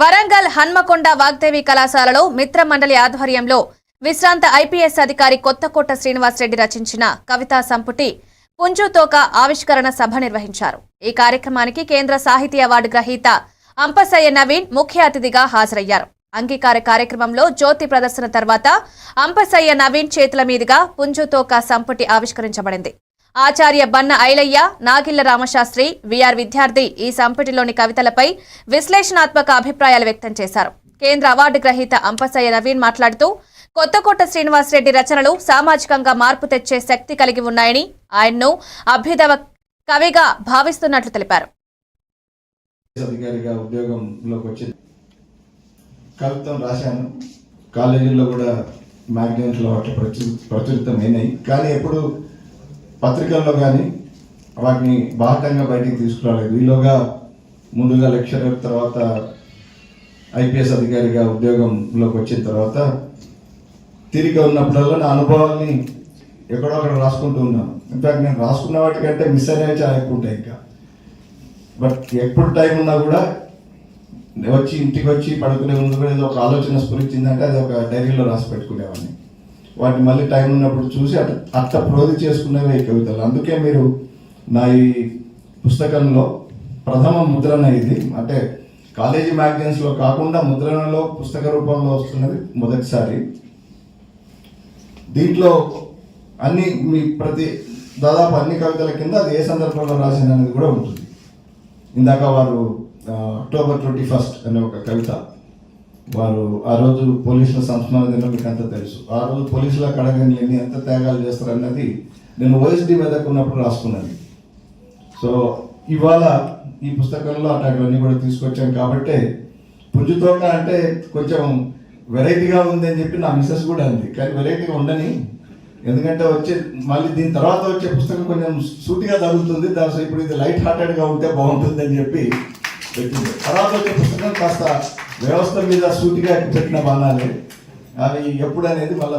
వరంగల్ హన్మకొండ వాగ్దేవి కళాశాలలో మిత్ర మండలి ఆధ్వర్యంలో విశ్రాంత ఐపీఎస్ అధికారి కొత్తకోట శ్రీనివాసరెడ్డి రచించిన కవితా సంపుటి పుంజుతోక ఆవిష్కరణ సభ నిర్వహించారు. ఈ కార్యక్రమానికి కేంద్ర సాహితీ అవార్డు గ్రహీత అంపసయ్య నవీన్ ముఖ్య అతిథిగా హాజరయ్యారు. అంగీకార కార్యక్రమంలో జ్యోతి ప్రదర్శన తర్వాత అంపసయ్య నవీన్ చేతుల మీదుగా పుంజుతోక సంపుటి ఆవిష్కరించబడింది. ఆచార్య బన్న ఐలయ్య నాగిళ్ళ రామశాస్త్రి విఆర్ విద్యార్థి ఈ సంపుటిలోని కవితలపై విశ్లేషణాత్మక అభిప్రాయాలు వ్యక్తం చేశారు. కేంద్ర అవార్డు గ్రహీత అంపసయ్య నవీన్ మాట్లాడుతూ కొత్తకోట శ్రీనివాసరెడ్డి రచనలు సామాజికంగా మార్పు తెచ్చే శక్తి కలిగి ఉన్నాయని ఆయన్ను అభ్యుదవ కవిగా భావిస్తున్నట్లు తెలిపారు. కవిత్వం రాశాను. కాలేజీల్లో కూడా మ్యాగజైన్స్లో అట్లా ప్రచురితమైనాయి. కానీ ఎప్పుడు పత్రికల్లో కానీ వాటిని బాహటంగా బయటికి తీసుకురాలేదు. ఈలోగా ముందుగా లెక్చరర్ తర్వాత ఐపీఎస్ అధికారిగా ఉద్యోగంలోకి వచ్చిన తర్వాత తిరిగి ఉన్నప్పుడల్లా నా అనుభవాల్ని ఎక్కడో అక్కడ రాసుకుంటూ ఉన్నాను. ఇన్ఫాక్ట్ నేను రాసుకున్న వాటికంటే మిస్ అయినవి చాలా ఎక్కువ ఉంటాయి ఇంకా. బట్ ఎప్పుడు టైం ఉన్నా కూడా వచ్చి ఇంటికి వచ్చి పడుకునే ముందు కూడా ఏదో ఒక ఆలోచన స్ఫురించిందంటే అది ఒక డైరీలో రాసి పెట్టుకునేవాడిని. వాటిని మళ్ళీ టైం ఉన్నప్పుడు చూసి అట్ అట్లా ప్రోధి చేసుకునేవే ఈ కవితలు. అందుకే మీరు నా ఈ పుస్తకంలో ప్రథమ ముద్రణ ఇది. అంటే కాలేజీ మ్యాగజైన్స్లో కాకుండా ముద్రణలో పుస్తక రూపంలో వస్తున్నది మొదటిసారి. దీంట్లో అన్ని మీ ప్రతి దాదాపు అన్ని కవితల కింద అది ఏ సందర్భంలో రాసిన అనేది కూడా ఉంటుంది. ఇందాక వారు అక్టోబర్ ట్వంటీ ఫస్ట్ అనే ఒక కవిత వారు ఆ రోజు పోలీసుల సంస్మరణ దినం మీకు అంతా తెలుసు. ఆ రోజు పోలీసుల కడగని ఎన్ని ఎంత త్యాగాలు చేస్తారన్నది నేను ఓఎస్డి మీదకు ఉన్నప్పుడు రాసుకున్నాను. సో ఇవాళ ఈ పుస్తకంలో అటాకులన్నీ కూడా తీసుకొచ్చాను కాబట్టి పుంజుతోక అంటే కొంచెం వెరైటీగా ఉంది అని చెప్పి నా మిస్సెస్ కూడా అంది. కానీ వెరైటీగా ఉండని. ఎందుకంటే వచ్చే మళ్ళీ దీని తర్వాత వచ్చే పుస్తకం కొంచెం సూటిగా తగులుతుంది దాని ఇప్పుడు ఇది లైట్ హార్టెడ్గా ఉంటే బాగుంటుంది అని చెప్పి పెట్టింది. తర్వాత వచ్చే పుస్తకం కాస్త వ్యవస్థ మీద సూటిగా పెట్టిన బాణాలే. అవి ఎప్పుడనేది మళ్ళీ